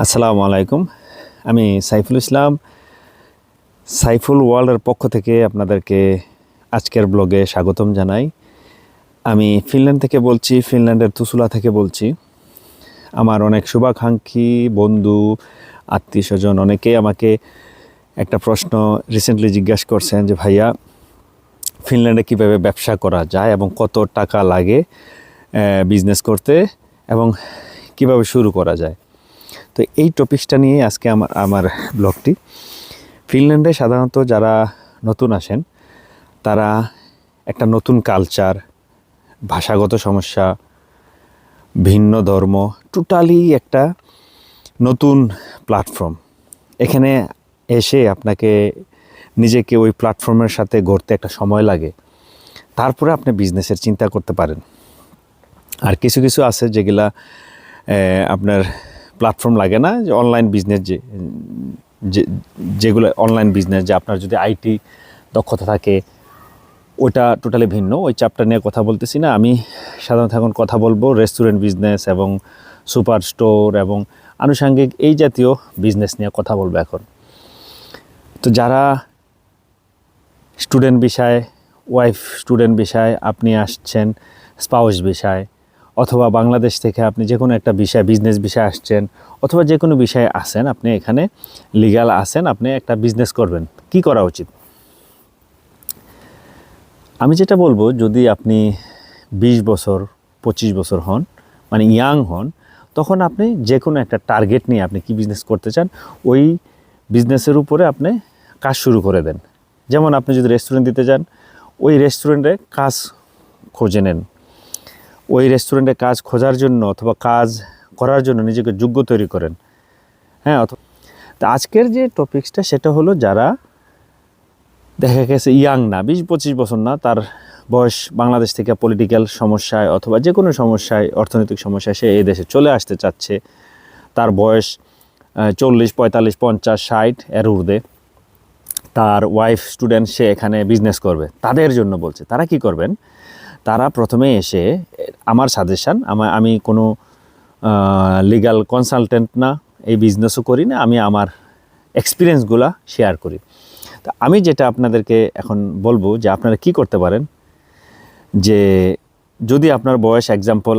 আসসালামু আলাইকুম। আমি সাইফুল ইসলাম। সাইফুল ওয়ার্ল্ডের পক্ষ থেকে আপনাদেরকে আজকের ব্লগে স্বাগতম জানাই। আমি ফিনল্যান্ড থেকে বলছি, ফিনল্যান্ডের তুসুলা থেকে বলছি। আমার অনেক শুভাকাঙ্ক্ষী, বন্ধু, আত্মীয় স্বজন অনেকেই আমাকে একটা প্রশ্ন রিসেন্টলি জিজ্ঞাসা করছেন যে, ভাইয়া, ফিনল্যান্ডে কীভাবে ব্যবসা করা যায় এবং কত টাকা লাগে বিজনেস করতে এবং কীভাবে শুরু করা যায়? তো এই টপিকসটা নিয়ে আজকে আমার আমার ব্লগটি ফিনল্যান্ডে সাধারণত যারা নতুন আসেন, তারা একটা নতুন কালচার ভাষাগত সমস্যা, ভিন্ন ধর্ম টোটালি একটা নতুন প্ল্যাটফর্ম এখানে এসে আপনাকে নিজেকে ওই প্ল্যাটফর্মের সাথে গড়তে একটা সময় লাগে। তারপরে আপনি বিজনেসের চিন্তা করতে পারেন। আর কিছু কিছু আছে যেগুলা আপনার প্ল্যাটফর্ম লাগে না, যে অনলাইন বিজনেস যে যেগুলো অনলাইন বিজনেস যে আপনার যদি আইটি দক্ষতা থাকে ওটা টোটালি ভিন্ন। ওই চাপটা নিয়ে কথা বলতেছি না। আমি সাধারণত এখন কথা বলব রেস্টুরেন্ট বিজনেস এবং সুপার স্টোর এবং আনুষঙ্গিক এই জাতীয় বিজনেস নিয়ে কথা বলব এখন। তো যারা স্টুডেন্ট বিষয় ওয়াইফ স্টুডেন্ট বিষয় আপনি আসছেন স্পাউস বিষয় অথবা বাংলাদেশ থেকে আপনি যে কোনো একটা বিষয় বিজনেস বিষয় আসছেন অথবা যে কোনো বিষয়ে আসেন আপনি এখানে লিগ্যাল আসেন আপনি একটা বিজনেস করবেন। কি করা উচিত? আমি যেটা বলব, যদি আপনি বিশ বছর, পঁচিশ বছর হন মানে ইয়াং হন, তখন আপনি যে কোনো একটা টার্গেট নিয়ে আপনি কি বিজনেস করতে চান, ওই বিজনেসের উপরে আপনি কাজ শুরু করে দেন। যেমন আপনি যদি রেস্টুরেন্ট দিতে যান, ওই রেস্টুরেন্টে কাজ খুঁজে নেন। ওই রেস্টুরেন্টে কাজ খোঁজার জন্য অথবা কাজ করার জন্য নিজেকে যোগ্য তৈরি করেন। হ্যাঁ অথবা আজকের যে টপিকসটা সেটা হলো যারা দেখা গেছে ইয়াং না, বিশ পঁচিশ বছর না, তার বয়স বাংলাদেশ থেকে পলিটিক্যাল সমস্যায় অথবা যে কোনো সমস্যায়, অর্থনৈতিক সমস্যায় সে এই দেশে চলে আসতে চাচ্ছে। তার বয়স চল্লিশ, পঁয়তাল্লিশ, পঞ্চাশ, ষাট এর ঊর্ধ্বে। তার ওয়াইফ স্টুডেন্ট সে এখানে বিজনেস করবে। তাদের জন্য বলছে। তারা কি করবেন? তারা প্রথমে এসে, আমার সাজেশান আমার আমি কোনো লিগ্যাল কনসালটেন্ট না, এই বিজনেসও করি না, আমি আমার এক্সপিরিয়েন্সগুলো শেয়ার করি। তা আমি যেটা আপনাদেরকে এখন বলব যে আপনারা কি করতে পারেন, যে যদি আপনার বয়স এক্সাম্পল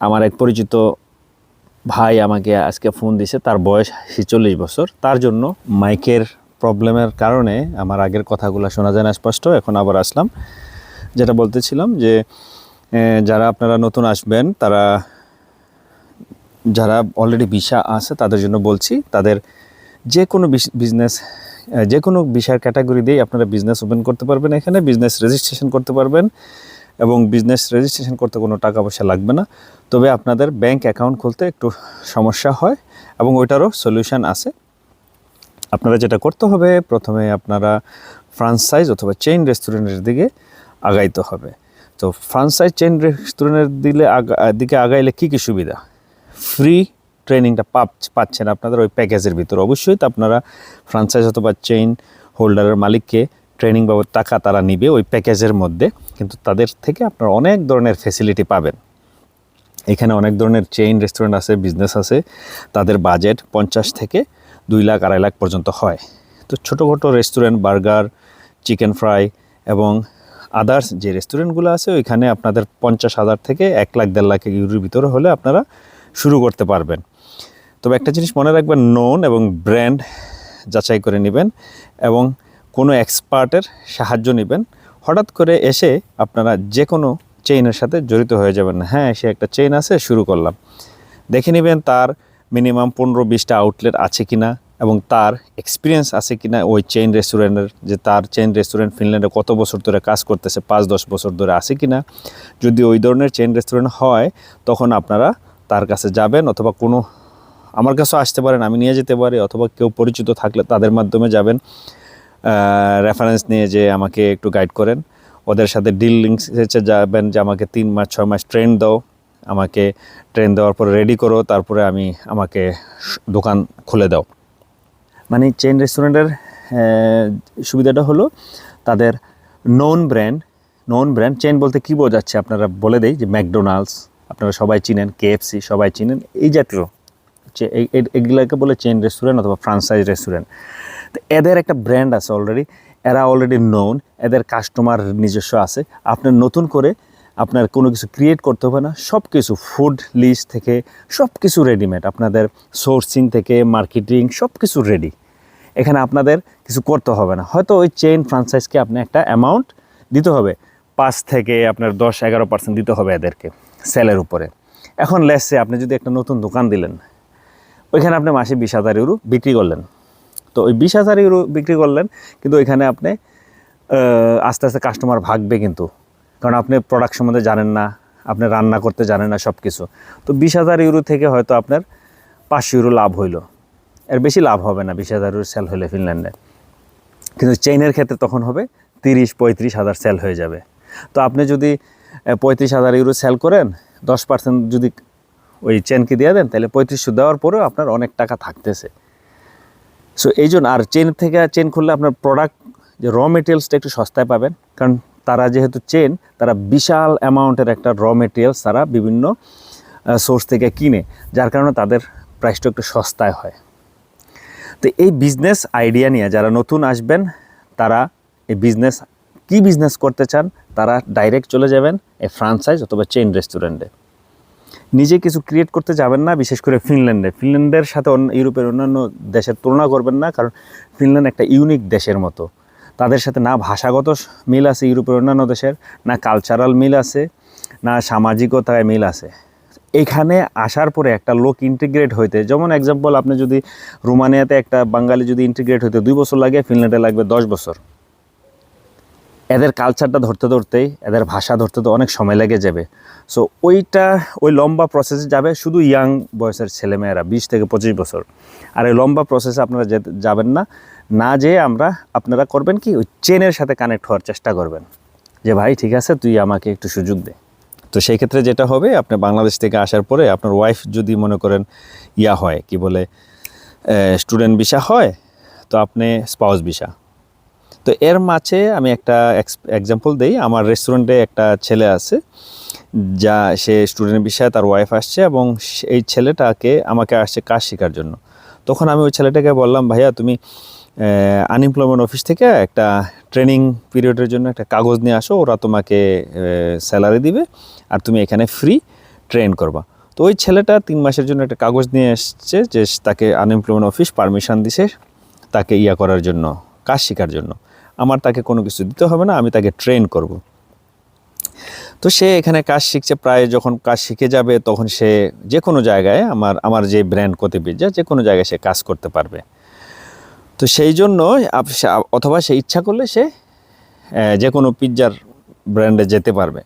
আমার এক পরিচিত ভাই আমাকে আজকে ফোন দিছে, তার বয়স ছেচল্লিশ বছর, তার জন্য মাইকের প্রবলেমের কারণে আমার আগের কথাগুলো শোনা যায় না স্পষ্ট, এখন আবার আসলাম। যেটা বলতেছিলাম যে যারা আপনারা নতুন আসবেন, তারা, যারা অলরেডি ভিসা আছে, তাদের জন্য বলছি, তাদের যে কোনো বিজনেস যে কোনো বিষয়ের ক্যাটাগরি দিয়েই আপনারা বিজনেস ওপেন করতে পারবেন এখানে বিজনেস রেজিস্ট্রেশন করতে পারবেন এবং বিজনেস রেজিস্ট্রেশন করতে কোনো টাকা পয়সা লাগবে না। তবে আপনাদের ব্যাংক অ্যাকাউন্ট খুলতে একটু সমস্যা হয় এবং ওইটারও সলিউশন আছে। আপনারা যেটা করতে হবে, প্রথমে আপনারা ফ্রান্সাইজ অথবা চেইন রেস্টুরেন্টের দিকে আগাইতে হবে। তো ফ্রান্সাইজ চেইন রেস্টুরেন্টের দিলে দিকে আগাইলে কী কী সুবিধা? ফ্রি ট্রেনিংটা পাচ্ছেন আপনাদের ওই প্যাকেজের ভিতরে। অবশ্যই তো আপনারা ফ্রান্সাইজ অথবা চেইন হোল্ডারের মালিককে ট্রেনিং বাবদ টাকা তারা নিবে ওই প্যাকেজের মধ্যে, কিন্তু তাদের থেকে আপনারা অনেক ধরনের ফেসিলিটি পাবেন। এখানে অনেক ধরনের চেইন রেস্টুরেন্ট আছে বিজনেস আছে। তাদের বাজেট পঞ্চাশ থেকে দুই লাখ, আড়াই লাখ পর্যন্ত হয়। তো ছোটোখাটো রেস্টুরেন্ট বার্গার চিকেন ফ্রাই এবং আদার্স যে রেস্টুরেন্টগুলো আছে, ওইখানে আপনাদের পঞ্চাশ হাজার থেকে এক লাখ, দেড় লাখ ইউরোর ভিতরে হলে আপনারা শুরু করতে পারবেন। তবে একটা জিনিস মনে রাখবেন নোন এবং ব্র্যান্ড যাচাই করে নেবেন এবং কোনো এক্সপার্টের সাহায্য নেবেন। হঠাৎ করে এসে আপনারা যে কোনো চেইনের সাথে জড়িত হয়ে যাবেন হ্যাঁ সে একটা চেইন আছে, শুরু করলাম। দেখে নেবেন তার মিনিমাম পনেরো বিশটা আউটলেট আছে কি না এবং তার এক্সপিরিয়েন্স আছে কি না ওই চেইন রেস্টুরেন্টের যে তার চেইন রেস্টুরেন্ট ফিনল্যান্ডে কত বছর ধরে কাজ করতেছে, পাঁচ, দশ বছর ধরে আছে কি না যদি ওই ধরনের চেইন রেস্টুরেন্ট হয়, তখন আপনারা তার কাছে যাবেন অথবা কোনো, আমার কাছেও আসতে পারেন, আমি নিয়ে যেতে পারি, অথবা কেউ পরিচিত থাকলে তাদের মাধ্যমে যাবেন। রেফারেন্স নিয়ে যে আমাকে একটু গাইড করেন। ওদের সাথে ডিল লিঙ্কসে যাবেন যে আমাকে তিন মাস, ছয় মাস ট্রেন দাও। আমাকে ট্রেন দেওয়ার পর রেডি করো, তারপরে আমি আমাকে দোকান খুলে দাও। মানে চেইন রেস্টুরেন্টের সুবিধাটা হলো তাদের non brand non brand chain বলতে কী বোঝাচ্ছে আপনারা বলে দেই যে ম্যাকডোনাল্ডস আপনারা সবাই চিনেন কেএফসি সবাই চিনেন, এই জাতীয় এগুলাকে বলে চেন রেস্টুরেন্ট অথবা ফ্রান্সাইজ রেস্টুরেন্ট তো এদের একটা ব্র্যান্ড আছে অলরেডি এরা অলরেডি নোন এদের কাস্টমার নিজস্ব আছে। আপনার নতুন করে আপনার কোনো কিছু ক্রিয়েট করতে হবে না সব কিছু ফুড লিস্ট থেকে সব কিছু রেডিমেড আপনাদের সোর্সিং থেকে মার্কেটিং সব কিছু রেডি এখানে আপনাদের কিছু করতে হবে না। হয়তো ওই চেইন ফ্রাঞ্চাইজকে আপনি একটা অ্যামাউন্ট দিতে হবে। পাঁচ থেকে আপনার দশ, এগারো পার্সেন্ট দিতে হবে এদেরকে সেলের উপরে। এখন লেসে আপনি যদি একটা নতুন দোকান দিলেন, ওইখানে আপনি মাসে বিশ হাজার ইউরো বিক্রি করলেন। তো ওই বিশ হাজার ইউরো বিক্রি করলেন, কিন্তু ওইখানে আপনি আস্তে আস্তে কাস্টমার ভাগবে কিন্তু। কারণ আপনি প্রোডাক্ট সম্বন্ধে জানেন না, আপনি রান্না করতে জানেন না সব কিছু তো বিশ হাজার ইউরো থেকে হয়তো আপনার পাঁচশো ইউরো লাভ হইল। এর বেশি লাভ হবে না বিশ হাজার সেল হলে ফিনল্যান্ডে কিন্তু চেইনের ক্ষেত্রে তখন হবে তিরিশ, পঁয়ত্রিশ হাজার সেল হয়ে যাবে। তো আপনি যদি পঁয়ত্রিশ হাজার ইউরো সেল করেন, দশ পার্সেন্ট যদি ওই চেনকে দিয়ে দেন, তাহলে পঁয়ত্রিশশো দেওয়ার পরেও আপনার অনেক টাকা থাকতেছে। সো এই জন্য আর চেন থেকে চেন খুললে আপনার প্রোডাক্ট যে র মেটেরিয়ালসটা একটু সস্তায় পাবেন। কারণ তারা যেহেতু চেন তারা বিশাল অ্যামাউন্টের একটা র মেটেরিয়ালস তারা বিভিন্ন সোর্স থেকে কিনে, যার কারণে তাদের প্রাইসটা একটু সস্তায় হয়। তো এই বিজনেস আইডিয়া নিয়ে যারা নতুন আসবেন, তারা এই বিজনেস কি বিজনেস করতে চান, তারা ডাইরেক্ট চলে যাবেন এই ফ্রান্সাইজ অথবা চেইন রেস্টুরেন্টে নিজে কিছু ক্রিয়েট করতে যাবেন না, বিশেষ করে ফিনল্যান্ডে ফিনল্যান্ডের সাথে অন্য ইউরোপের অন্যান্য দেশের তুলনা করবেন না, কারণ ফিনল্যান্ড একটা ইউনিক দেশের মতো। তাদের সাথে না ভাষাগত মিল আছে ইউরোপের অন্যান্য দেশের, না কালচারাল মিল আছে, না সামাজিকতায় মিল আছে। এখানে আসার পরে একটা লোক ইন্টিগ্রেট হইতে। যেমন এক্সাম্পল আপনি যদি রোমানিয়াতে একটা বাঙালি যদি ইন্টিগ্রেট হইতে, দুই বছর লাগে ফিনল্যান্ডে লাগবে দশ বছর। এদের কালচারটা ধরতে ধরতেই এদের ভাষা ধরতে তো অনেক সময় লেগে যাবে। সো ওইটা, ওই লম্বা প্রসেসে যাবে, শুধু ইয়াং বয়সের ছেলেমেয়েরা, বিশ থেকে পঁচিশ বছর। আর এই লম্বা প্রসেসে আপনারা যাবেন না না যেয়ে আমরা, আপনারা করবেন কি, ওই চেনের সাথে কানেক্ট হওয়ার চেষ্টা করবেন। যে, ভাই, ঠিক আছে, তুই আমাকে একটু সুযোগ দে। তো সেই ক্ষেত্রে যেটা হবে, আপনি বাংলাদেশ থেকে আসার পরে আপনার ওয়াইফ যদি মনে করেন ইয়া হয়, কি বলে স্টুডেন্ট ভিসা হয়, তো আপনি স্পাউস ভিসা তো এর মাঝে আমি একটা এক্সাম্পল দেই, আমার রেস্টুরেন্টে একটা ছেলে আছে, যা, সে স্টুডেন্ট বিষয়ে তার ওয়াইফ আসছে এবং এই ছেলেটাকে আমাকে আসছে কাজ শেখার জন্য। তখন আমি ওই ছেলেটাকে বললাম, ভাইয়া, তুমি আনএমপ্লয়মেন্ট অফিস থেকে একটা ট্রেনিং পিরিয়ডের জন্য একটা কাগজ নিয়ে আসো, ওরা তোমাকে স্যালারি দিবে আর তুমি এখানে ফ্রি ট্রেন করবা। তো ওই ছেলেটা তিন মাসের জন্য একটা কাগজ নিয়ে এসছে যে তাকে আনএমপ্লয়মেন্ট অফিস পারমিশন দিছে তাকে ইয়া করার জন্য, কাজ শেখার জন্য। আমার তাকে কোনো কিছু দিতে হবে না, আমি তাকে ট্রেন করব। তো সে এখানে কাজ শিখছে, প্রায় যখন কাজ শিখে যাবে তখন সে যে কোনো জায়গায়, আমার আমার যে ব্র্যান্ড কতিবিদ্যা যে কোনো জায়গায় সে কাজ করতে পারবে। তো সেই জন্য অথবা সে ইচ্ছা করলে সে যে কোনো পিৎজার ব্র্যান্ডে যেতে পারবে।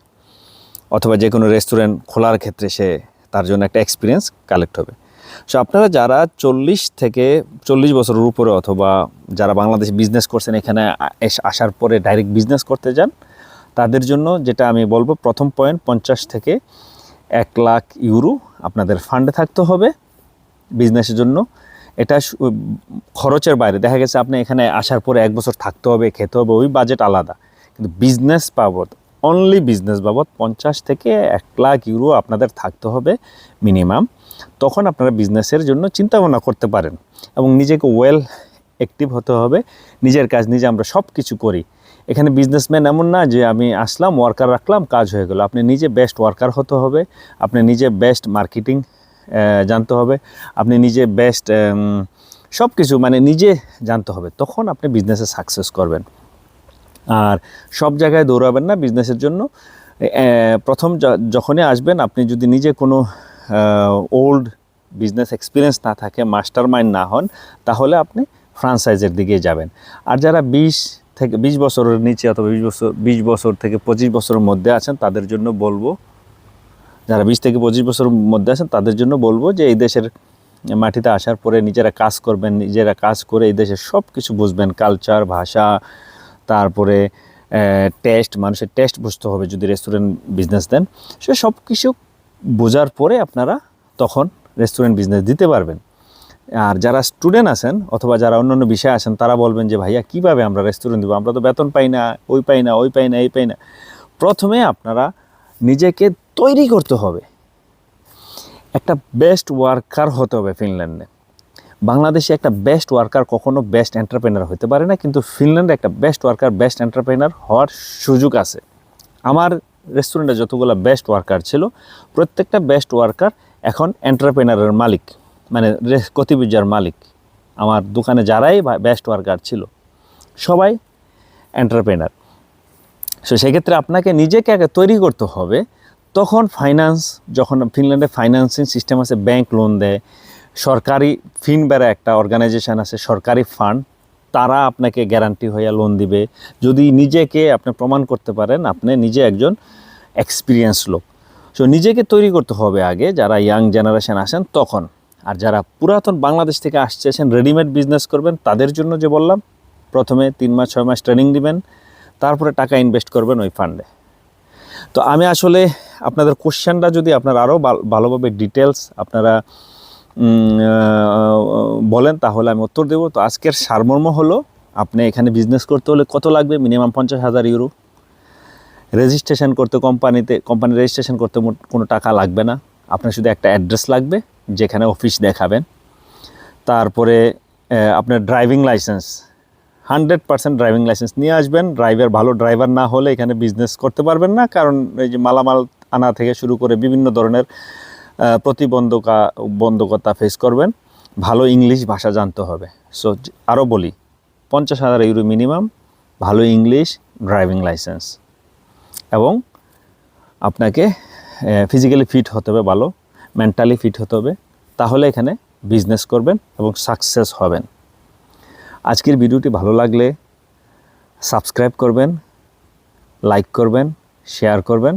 অথবা যে কোনো রেস্টুরেন্ট খোলার ক্ষেত্রে সে তার জন্য একটা এক্সপিরিয়েন্স কালেক্ট হবে। সো আপনারা যারা চল্লিশ থেকে চল্লিশ বছরের উপরে অথবা যারা বাংলাদেশ বিজনেস করছেন, এখানে আসার পরে ডাইরেক্ট বিজনেস করতে যান, তাদের জন্য যেটা আমি বলব, প্রথম পয়েন্ট পঞ্চাশ থেকে এক লাখ ইউরো আপনাদের ফান্ডে থাকতে হবে বিজনেসের জন্য। এটা খরচের বাইরে। দেখা গেছে আপনি এখানে আসার পরে এক বছর থাকতে হবে, খেতে হবে, ওই বাজেট আলাদা। কিন্তু বিজনেস বাবদ অনলি বিজনেস বাবদ পঞ্চাশ থেকে এক লাখ ইউরো আপনাদের থাকতে হবে মিনিমাম তখন আপনারা বিজনেসের জন্য চিন্তা ভাবনা করতে পারেন এবং নিজেকে ওয়েল অ্যাক্টিভ হতে হবে। নিজের কাজ, নিজে আমরা সব কিছু করি। এখানে বিজনেসম্যান এমন না যে আমি আসলাম ওয়ার্কার রাখলাম, কাজ হয়ে গেল। আপনি নিজে বেস্ট ওয়ার্কার হতে হবে। আপনি নিজে বেস্ট মার্কেটিং জানতে হবে। আপনি নিজে বেস্ট সব কিছু মানে নিজে জানতে হবে, তখন আপনি বিজনেসে সাকসেস করবেন। আর সব জায়গায় দৌড়াবেন না বিজনেসের জন্য। প্রথম যখনই আসবেন, আপনি যদি নিজে কোনো ওল্ড বিজনেস এক্সপিরিয়েন্স না থাকে মাস্টার মাইন্ড না হন, তাহলে আপনি ফ্রান্সাইজের দিকে যাবেন। আর যারা বিশ থেকে, বিশ বছরের নিচে অথবা বিশ বছর বিশ বছর থেকে পঁচিশ বছরের মধ্যে আছেন, তাদের জন্য বলব যারা বিশ থেকে পঁচিশ বছরের মধ্যে আছেন, তাদের জন্য বলব যে এই দেশের মাটিতে আসার পরে নিজেরা কাজ করবেন, নিজেরা কাজ করে এই দেশের সব কিছু বুঝবেন কালচার ভাষা, তারপরে টেস্ট মানুষের টেস্ট বুঝতে হবে যদি রেস্টুরেন্ট বিজনেস দেন। সে সব কিছু বোঝার পরে আপনারা তখন রেস্টুরেন্ট বিজনেস দিতে পারবেন। আর যারা স্টুডেন্ট আছেন অথবা যারা অন্যান্য বিষয়ে আছেন, তারা বলবেন যে, ভাইয়া, কীভাবে আমরা রেস্টুরেন্ট দেবো? আমরা তো বেতন পাই না, ওই পাই না, ওই পাই না, এই পাই না। প্রথমে আপনারা নিজেকে তৈরি করতে হবে। একটা বেস্ট ওয়ার্কার হতে হবে ফিনল্যান্ডে। বাংলাদেশে একটা বেস্ট ওয়ার্কার কখনো বেস্ট এন্টারপ্রেনার হতে পারে না, কিন্তু ফিনল্যান্ডে একটা বেস্ট ওয়ার্কার বেস্ট এন্টারপ্রেনার হওয়ার সুযোগ আছে। আমার রেস্টুরেন্টে যতগুলো বেস্ট ওয়ার্কার ছিল, প্রত্যেকটা বেস্ট ওয়ার্কার এখন এন্টারপ্রেনারের মালিক মানে রে- কতিবিদ্যার মালিক। আমার দোকানে যারাই বেস্ট ওয়ার্কার ছিল, সবাই এন্টারপ্রেনার সো সেক্ষেত্রে আপনাকে নিজেকে আগে তৈরি করতে হবে। তখন ফাইন্যান্স যখন ফিনল্যান্ডে ফাইন্যান্সিং সিস্টেম আছে ব্যাংক লোন দেয়, সরকারি ফিনবেরা একটা অর্গানাইজেশন আছে, সরকারি ফান্ড তারা আপনাকে গ্যারান্টি হইয়া লোন দিবে। যদি নিজেকে আপনি প্রমাণ করতে পারেন, আপনি নিজে একজন এক্সপিরিয়েন্স লোক। সো নিজেকে তৈরি করতে হবে আগে, যারা ইয়াং জেনারেশন আসেন, তখন। আর যারা পুরাতন বাংলাদেশ থেকে আসছেন রেডিমেড বিজনেস করবেন, তাদের জন্য যে বললাম, প্রথমে তিন মাস, ছয় মাস ট্রেনিং দিবেন। তারপরে টাকা ইনভেস্ট করবেন ওই ফান্ডে তো আমি আসলে আপনাদের কোশ্চেনটা যদি আপনারা আরও ভালোভাবে ডিটেলস আপনারা বলেন, তাহলে আমি উত্তর দেবো। তো আজকের সারমর্ম হলো, আপনি এখানে বিজনেস করতে হলে কত লাগবে? মিনিমাম পঞ্চাশ হাজার ইউরো রেজিস্ট্রেশন করতে কোম্পানিতে কোম্পানি রেজিস্ট্রেশন করতে কোনো টাকা লাগবে না। আপনার শুধু একটা অ্যাড্রেস লাগবে, যেখানে অফিস দেখাবেন। তারপরে আপনার driving licence hundred percent driving licence নিয়ে আসবেন। ড্রাইভার ভালো ড্রাইভার না হলে এখানে বিজনেস করতে পারবেন না। কারণ এই যে মালামাল আনা থেকে শুরু করে বিভিন্ন ধরনের প্রতিবন্ধকা, বন্ধকতা ফেস করবেন। ভালো ইংলিশ ভাষা জানতে হবে। সো আরও বলি, পঞ্চাশ হাজার ইউরো মিনিমাম ভালো ইংলিশ ড্রাইভিং লাইসেন্স এবং আপনাকে ফিজিক্যালি ফিট হতে হবে ভালো মেন্টালি ফিট হতে হবে। তাহলে এখানে বিজনেস করবেন এবং সাকসেস হবেন। আজকের ভিডিওটি ভালো লাগলে সাবস্ক্রাইব করবেন, লাইক করবেন, শেয়ার করবেন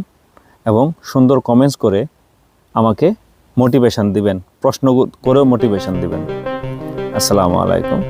এবং সুন্দর কমেন্টস করে আমাকে মোটিভেশান দিবেন, প্রশ্ন করেও মোটিভেশান দিবেন। আসসালামু আলাইকুম।